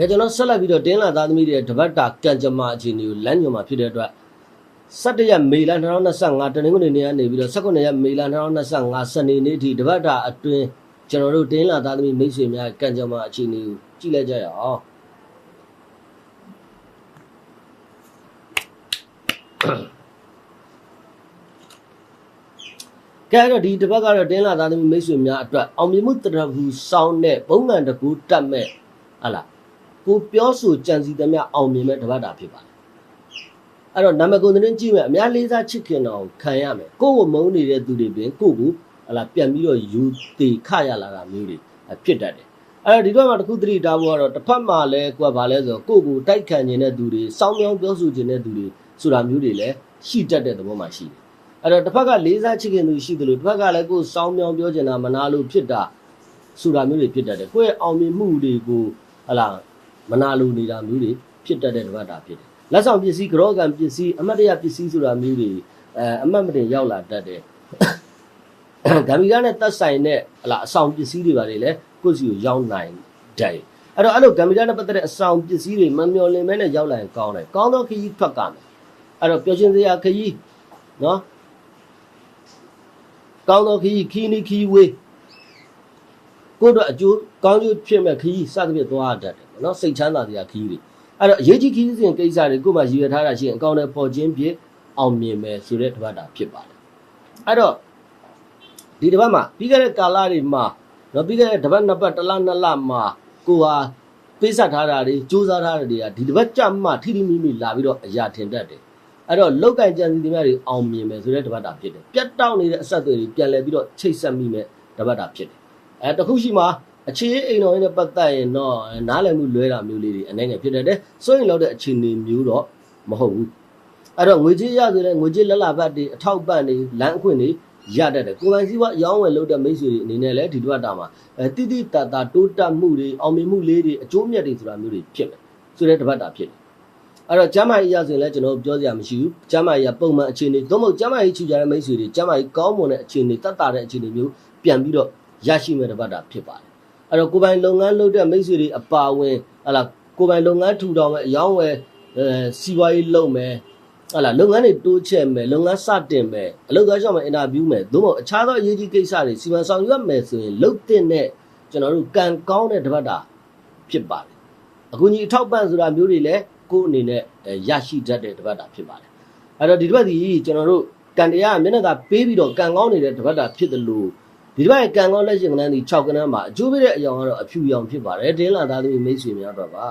ကဲကျွန်တော်ဆက်လက်ပြီးတော့တင်းလာသားသမီးတွေတပတ်တာကံကြမ္မာအခြေအနေကိုလမ်းညွှန်မှာဖြစ်တဲ့အတွက်17ရက်မေလ2025တနင်္ဂနွေနေ့ကနေပြီးတော့19ရက်မေလ2025စနေနေ့ထိတပတ်တာအတွင်းကျွန်တော်တို့တင်းလာသားသမီးမိတ်ဆွေများကံကြမ္မာအခြေအနေကိုကြည့်လိုက်ကြရအောင်ကဲတော့ဒီတစ်ပတ်ကတော့တင်းလာသားသမီးမိတ်ဆွေများအတွက်အောင်မြင်မှုတရဘူးစောင်းတဲ့ဘုံငံတကူတက်မဲ့ဟလာ ကိုပြောဆိုကြံစီသမျှအောင်မြင်မဲ့တစ်ပတ်တာဖြစ်ပါတယ်အဲ့တော့နာမကုန်သတင်းကြည့်မယ်အများလေးစားချစ်ခင်တော်ခံရမယ်ကိုယ့်ကိုမုန်းနေတဲ့သူတွေပင်ကိုယ့်ကိုဟလာပြန်ပြီးတော့ယူတေခရလာတာမျိုးတွေဖြစ်တတ်တယ်အဲ့တော့ဒီတော့မှတစ်ခုသတိထားဖို့ကတော့တစ်ဖက်မှာလည်းကိုယ်ကဘာလဲဆိုတော့ကိုယ့်ကိုတိုက်ခံနေတဲ့သူတွေစောင်းမြောင်းပြောဆိုနေတဲ့သူတွေဆိုတာမျိုးတွေလည်းရှိတတ်တဲ့သဘောမှရှိတယ်အဲ့တော့တစ်ဖက်ကလေးစားချစ်ခင်သူရှိတယ်လို့တစ်ဖက်ကလည်းကိုယ်စောင်းမြောင်းပြောချင်တာမနာလို့ဖြစ်တာဆိုတာမျိုးတွေဖြစ်တတ်တယ်ကိုယ့်ရဲ့အောင်မြင်မှုတွေကိုဟလာ မနာလို့နေတာမျိုးတွေဖြစ်တတ်တဲ့တစ်ဖက်တာဖြစ်တယ်လက်ဆောင်ပစ္စည်းကြောကံပစ္စည်းအမတ်တရပစ္စည်းဆိုတာမျိုးတွေအဲအမတ်မတင်ရောက်လာတတ်တယ်ဂမ်ဘီယာနဲ့သက်ဆိုင်တဲ့ဟလာအဆောင်ပစ္စည်းတွေပါလေလေကိုယ့်စီကိုရောက်နိုင်တယ်အဲ့တော့အဲ့လိုဂမ်ဘီယာနဲ့ပတ်သက်တဲ့အဆောင်ပစ္စည်းတွေမမျော်လင့်မဲနဲ့ရောက်လာရင်ကောင်းတယ်ကောင်းသောခရီးထွက်ကမယ်အဲ့တော့ပျော်ရွှင်စရာခရီးနော်ကောင်းသောခီးခီးနီခီးဝေး ကိုယ့်အတွက်အကျိုးကောင်းကျိုးဖြစ်မဲ့ခီးစသဖြင့်သွားတတ်တယ်နော်စိတ်ချမ်းသာစရာခီးတွေအဲ့တော့အရေးကြီးခီးစဉ်ကိစ္စတွေကိုယ်မှရည်ရွယ်ထားတာရှိရင်အကောင့်နဲ့ပေါ်ခြင်းဖြင့်အောင်မြင်မယ်ဆိုတဲ့တစ်ပတ်တာဖြစ်ပါတယ်အဲ့တော့ဒီတစ်ပတ်မှာပြီးခဲ့တဲ့ကာလတွေမှာနော်ပြီးခဲ့တဲ့တစ်ပတ်နှစ်ပတ်တစ်လနှစ်လမှာကိုဟာပေးဆက်ထားတာတွေစူးစမ်းထားတာတွေကဒီတစ်ပတ်ကြမှထိထိမိမိလာပြီးတော့အရာထင်တတ်တယ်အဲ့တော့လောက်ကင်ကြံစီသမားတွေအောင်မြင်မယ်ဆိုတဲ့တပတ်တာဖြစ်တယ်ပြတ်တောက်နေတဲ့အဆက်အသွယ်တွေပြန်လဲပြီးတော့ချိတ်ဆက်မိမဲ့တပတ်တာဖြစ်တယ် အဲတခုရှိမှာအခြေအိမ်တော်ရင်းနဲ့ပတ်သက်ရင်တော့နားလည်မှုလွဲတာမျိုးလေးတွေအနေနဲ့ဖြစ်တတ်တယ်စိုးရင်လောက်တဲ့အခြေအနေမျိုးတော့မဟုတ်ဘူးအဲ့တော့ငွေကြေးရဆိုတဲ့ငွေကြေးလက်လာဘတ်တွေအထောက်ပံ့တွေလမ်းအခွင့်တွေရတတ်တယ်ကိုယ်ပိုင်စည်းဝါအယောင်းဝယ်လုပ်တဲ့မိတ်ဆွေတွေအနေနဲ့လည်းဒီတပတ်တာမှာအဲတိတိတတ်တာတိုးတက်မှုတွေအောင်မြင်မှုလေးတွေအကျိုးမြတ်တွေဆိုတာမျိုးတွေဖြစ်မယ်ဆိုတဲ့တပတ်တာဖြစ်တယ်အဲ့တော့ကျမ်းမာရေးရဆိုရင်လည်းကျွန်တော်တို့ပြောစရာမရှိဘူးကျမ်းမာရေးကပုံမှန်အခြေအနေသို့မဟုတ်ကျမ်းမာရေးချူကြတဲ့မိတ်ဆွေတွေကျမ်းမာရေးကောင်းမွန်တဲ့အခြေအနေတတ်တာတဲ့အခြေအနေမျိုးပြန်ပြီးတော့ ရရှိမဲ့တစ်ပတ်တာဖြစ်ပါတယ်အဲ့တော့ကိုယ်ပိုင်လုပ်ငန်းလုပ်တဲ့မိတ်ဆွေတွေအပါအဝင်ဟလာကိုယ်ပိုင်လုပ်ငန်းထူထောင်မဲ့အယောင်းဝယ်အဲစီးပွားရေးလုပ်မယ်ဟလာလုပ်ငန်းတွေတိုးချဲ့မယ်လုပ်ငန်းစတင်မယ်အလုပ်သားရှောက်မယ်အင်တာဗျူးမယ်သို့မဟုတ်အခြားသောအရေးကြီးကိစ္စတွေစီမံဆောင်ရွက်မယ်ဆိုရင်လုပ်တဲ့နဲ့ကျွန်တော်တို့ကံကောင်းတဲ့တစ်ပတ်တာဖြစ်ပါတယ်အခုကြီးအထောက်ပံ့ဆိုတာမျိုးတွေလည်းကိုယ့်အနေနဲ့အဲရရှိတတ်တဲ့တပတ်တာဖြစ်ပါတယ်အဲ့တော့ဒီတပတ်ဒီကျွန်တော်တို့ကံတရားမျက်နှာကပေးပြီးတော့ကံကောင်းနေတဲ့တပတ်တာဖြစ်တယ်လို့ ဒီတပတ်ရဲ့ကံကောင်းလက်ရှင်ကဏ္ဍဒီ6ကဏ္ဍမှာအကျိုးပေးတဲ့အယောင်ကတော့အဖြူရောင်ဖြစ်ပါတယ်တင်းလာသားသမီးမိတ်ဆွေများတော့ပါ